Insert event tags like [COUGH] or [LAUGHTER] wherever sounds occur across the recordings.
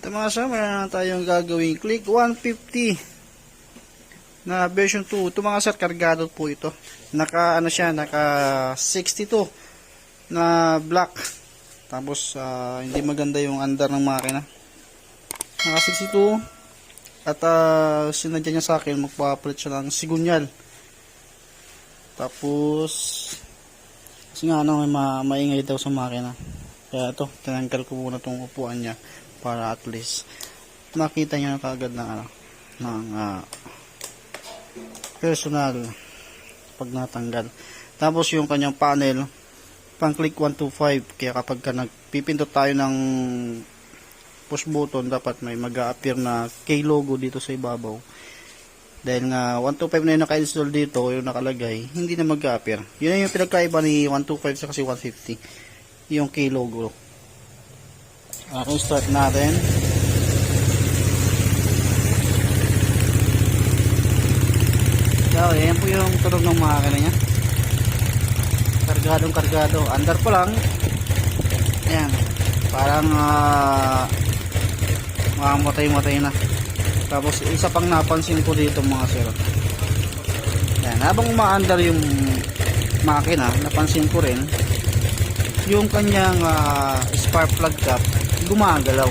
Ito mga sir, meron na tayong gagawing click 150 na version 2. Ito mga sir, kargado po ito. Naka ano siya, naka 62 na black. Tapos ah, hindi maganda yung under ng makina. Naka 62 at uh, sinadya niya sa akin magpapalit siya ng sigunyal. Tapos kasi nga ano, may ma maingay daw sa makina. Kaya ito, tinanggal ko muna tong upuan niya para at least makita niyo na kagad ng ano, ng ah, personal pag natanggal. Tapos yung kanyang panel, pang click 125 kaya kapag ka nagpipindot tayo ng push button dapat may mag-a-appear na K logo dito sa ibabaw. Dahil nga 125 na yung naka-install dito yung nakalagay hindi na mag-a-appear. Yun yung pinagkaiba ni 125 sa kasi 150 yung K logo okay start natin. So yan po yung tunog ng makina niya. Kargadong kargado. Under pa lang. Yan parang uh, mamamatay-matay na. Tapos isa pang napansin ko dito mga sir. Yan habang umaandar yung makina napansin ko rin yung kanyang ah, spark plug cap gumagalaw.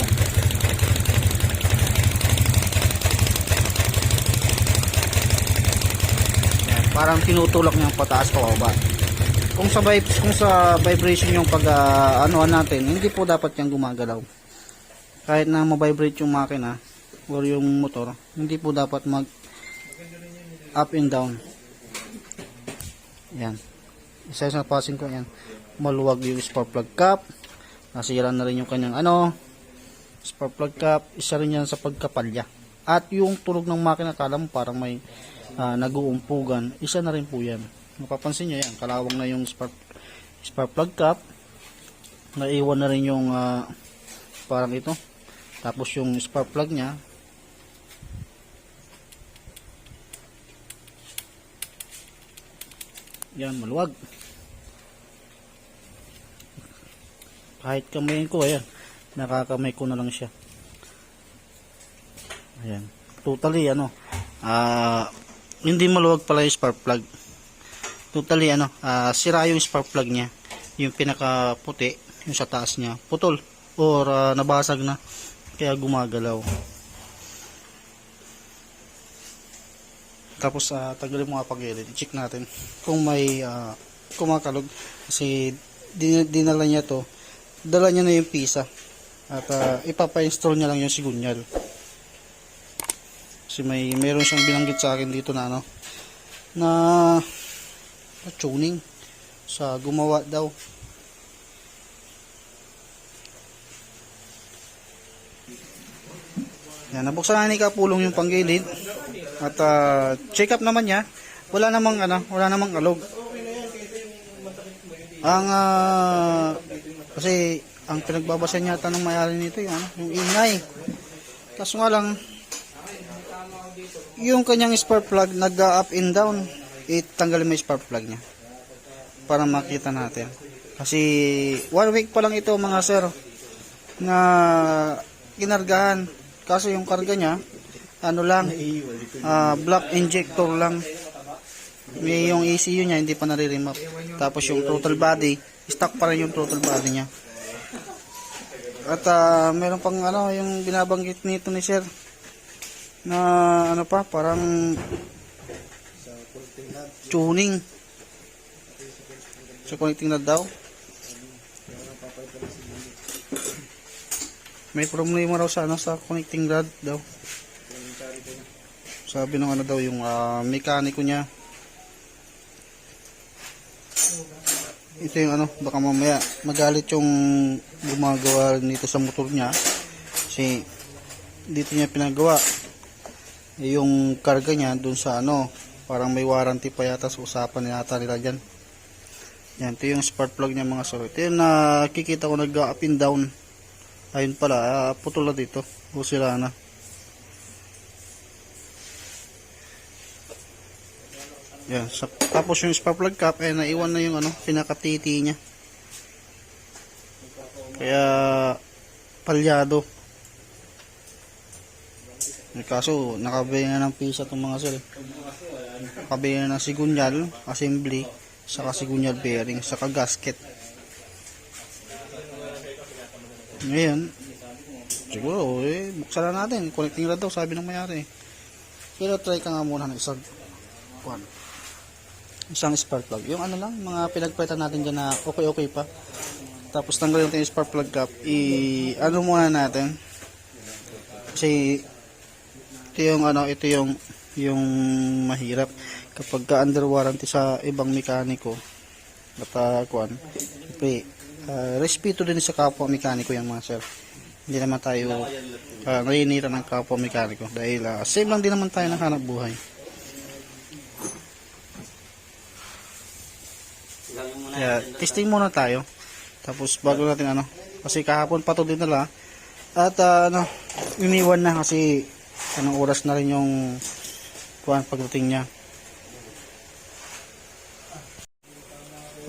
Yan, parang tinutulak niya pataas pababa kung sa kung sa vibration yung pag ah, anuan natin hindi po dapat yung gumagalaw. Kahit na ma-vibrate yung makina or yung motor hindi po dapat mag up and down. Yan isa sa passing ko yan maluwag yung spark plug cap nasira na rin yung kanyang ano spark plug cap. Isa rin yan sa pagkapalya. At yung tunog ng makina kala mo parang may ah, nag-uumpugan. Isa na rin po yan. Mapapansin nyo yan kalawang na yung spark, spark plug cap. Naiwan na rin yung ah, parang ito. Tapos yung spark plug nya yan maluwag kahit kamayin ko ayan. Nakakamay ko na lang siya. Ayan. Totally ano ah hindi maluwag pala yung spark plug. Totally ano ah, sira yung spark plug niya. Yung pinaka puti yung sa taas niya. Putol. Or ah, nabasag na. Kaya gumagalaw. Tapos uh, tanggalin mo nga pagilid i-check natin kung may ah, kumakalog. Kasi din, dinala niya to dala niya na yung pisa. At ah, ipapa-install niya lang yung sigunyal. Kasi may meron siyang binanggit sa akin dito na ano na na tuning sa gumawa daw. Yan nabuksan na ni Kapulong yung panggilid at ah, check up naman niya. Wala namang ano wala namang alog. Ang ah, kasi ang pinagbabasa niya ng mayari nito yung ano yung ingay kaso nga lang yung kanyang spark plug nag up and down. Itanggalin mo yung spark plug niya para makita natin. Kasi one week pa lang ito mga sir na kinargahan. Kaso yung karga niya ano lang ah, black injector lang. May yung ECU niya hindi pa nare-remap tapos yung total body stock pa rin yung total body niya. At ah, meron pang ano yung binabanggit nito ni sir na ano pa parang tuning. Sa connecting na daw. May problema raw sa ano sa connecting rod daw. Sabi ng ano daw yung ah, mekaniko niya ito yung ano baka mamaya magalit yung gumagawa nito sa motor niya. Kasi dito niya pinagawa. Eh, yung karga niya dun sa ano parang may warranty pa yata sa usapan yata nila dyan. Yan ito yung spark plug niya mga sir. Ito yung nakikita ko nag up and down. Ayun pala ah, putol na dito. O sila na yan sa, tapos yung spark plug cap eh naiwan na yung ano pinakatiti niya kaya palyado Eh, Kaso, nakabili na ng pisa itong mga sir. Nakabili na ng sigunyal, assembly, saka sigunyal bearing, saka gasket. Ngayon, siguro, eh, buksan na natin. Connecting rod daw, sabi ng mayari. Pero try ka nga muna ng isang, kuwan, isang spark plug. Yung ano lang, mga pinagpalitan natin dyan na okay-okay pa. Tapos tanggalin natin yung spark plug cap. I, ano muna natin. Kasi, ito yung ano, ito yung, yung mahirap. Kapag ka under warranty sa ibang mekaniko, at uh, kuwan, siyempre, uh, respeto din sa kapwa mekaniko yung mga sir. Hindi naman tayo uh, narinira ng kapwa mekaniko dahil uh, same lang din naman tayo ng hanap buhay. Kaya testing muna tayo. Tapos bago natin ano, kasi kahapon pa to din nila. At ah, ano, iniwan na kasi anong oras na rin yung kuan pagdating niya.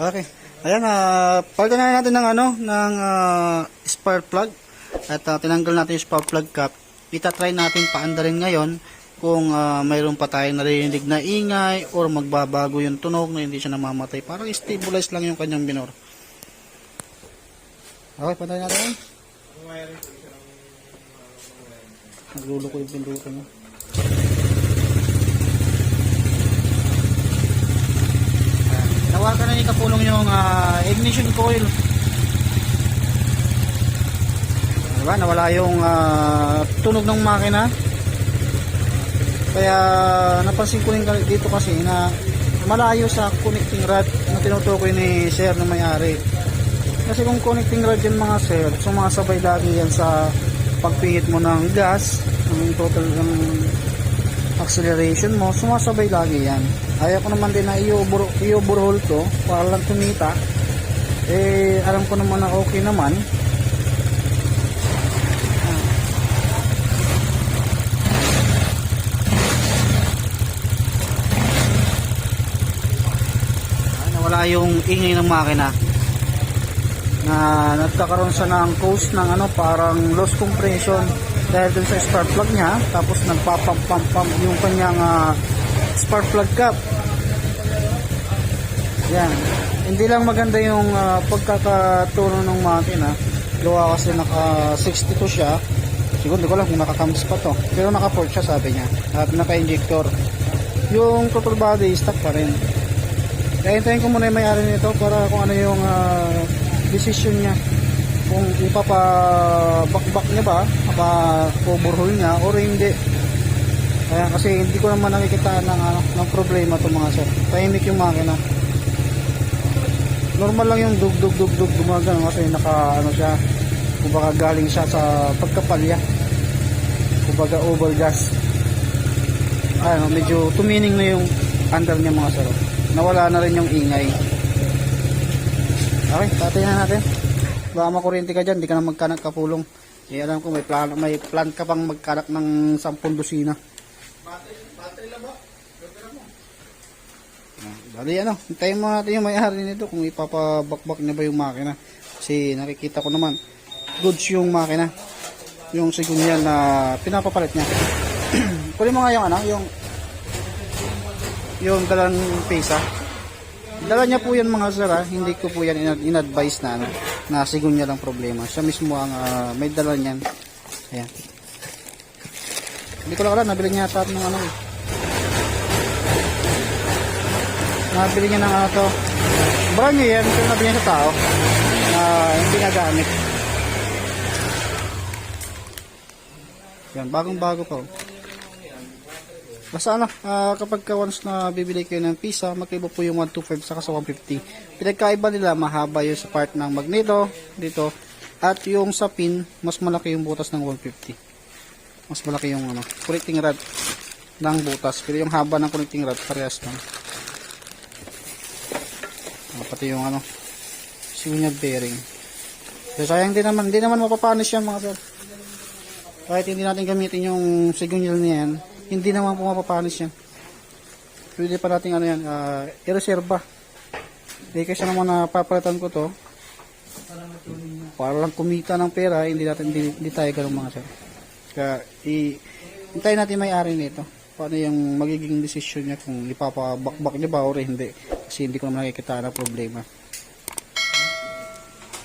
Okay. Ayan, uh, palitan na natin ng ano, ng ah, spark plug. At ah, tinanggal natin yung spark plug cap. Itatry natin paandarin ngayon kung ah, mayroon pa tayong narinig na ingay or magbabago yung tunog na hindi siya namamatay. Parang stabilize lang yung kanyang binor. Okay, patayin natin. Nagluluko yung pindutan niya. Tawagan na ni Kapulong yung ah, ignition coil. Diba? Nawala yung ah, tunog ng makina. Kaya napansin ko rin dito kasi na malayo sa connecting rod na tinutukoy ni sir na may-ari. Kasi kung connecting rod yan mga sir, sumasabay lagi yan sa pagpihit mo ng gas, ang total ng acceleration mo, sumasabay lagi yan. Ayaw ko naman din na i-over- i-overhaul to para lang kumita. Eh, alam ko naman na okay naman. Yung ingay ng makina. Na nagkakaroon siya ng cause ng ano parang loss compression dahil dun sa spark plug niya. Tapos pump yung kanyang ah, spark plug cap. Yan. Hindi lang maganda yung ah, pagkakatuno ng makina. Gawa kasi naka 62 siya. Siguro ko lang kung nakakams pa to. Pero naka port siya sabi niya. At naka injector yung total body stock pa rin hintayin ko muna yung may-ari nito para kung ano yung ah, decision niya. Kung ipapa-back-back niya ba, mapa-overhaul niya, or hindi. Kaya kasi hindi ko naman nakikita ng, ano, ng problema itong mga sir. Tahimik yung makina. Normal lang yung dug-dug-dug-dug gumagano kasi naka ano siya, kumbaga galing siya sa pagkapalya. Kumbaga over gas. Ano, medyo tumining na yung under niya mga sir. Nawala na rin yung ingay. Okay, tatay na natin. Baka makuryente ka dyan, di ka na magkanak kapulong. Eh, alam ko may plan, may plan ka pang magkanak ng 10 dosina. Ah, Bali ano, hintayin mo natin yung may-ari nito kung ipapabakbak niya ba yung makina. Kasi nakikita ko naman, goods yung makina. Yung sigunyal na pinapapalit niya. [CLEARS THROAT] Kunin mo nga yung ano, yung yung dalang pesa. Dala niya po yan mga sir ha. Hindi ko po yan in- in-advise na ano, na sigunya lang problema. Siya mismo ang ah, may dala niyan. Ayan. Hindi ko lang alam, nabili niya yata ng ano eh. Nabili niya ng ano to. Brand new yan, pero nabili niya sa tao na hindi nagamit. Yan, bagong bago pa. Basta ano, ah, kapag ka once na bibili kayo ng pisa, magkaiba po yung 125 saka sa 150. Pinagkaiba nila, mahaba yung sa part ng magneto dito. At yung sa pin, mas malaki yung butas ng 150. Mas malaki yung ano, connecting rod ng butas. Pero yung haba ng connecting rod, parehas lang. Ah, pati yung ano, sinyal bearing. So, sayang din naman, hindi naman mapapanis yan mga sir. Kahit hindi natin gamitin yung signal niyan, hindi naman po mapapanis yan. Pwede pa natin ano yan, uh, i-reserva. Hindi kasi naman na papalitan ko to. Para lang kumita ng pera, hindi natin hindi, hindi tayo ganun mga sir. Kaya i Hintayin natin may-ari nito. Paano yung magiging desisyon niya kung ipapabakbak niya ba o hindi. Kasi hindi ko naman nakikita na problema.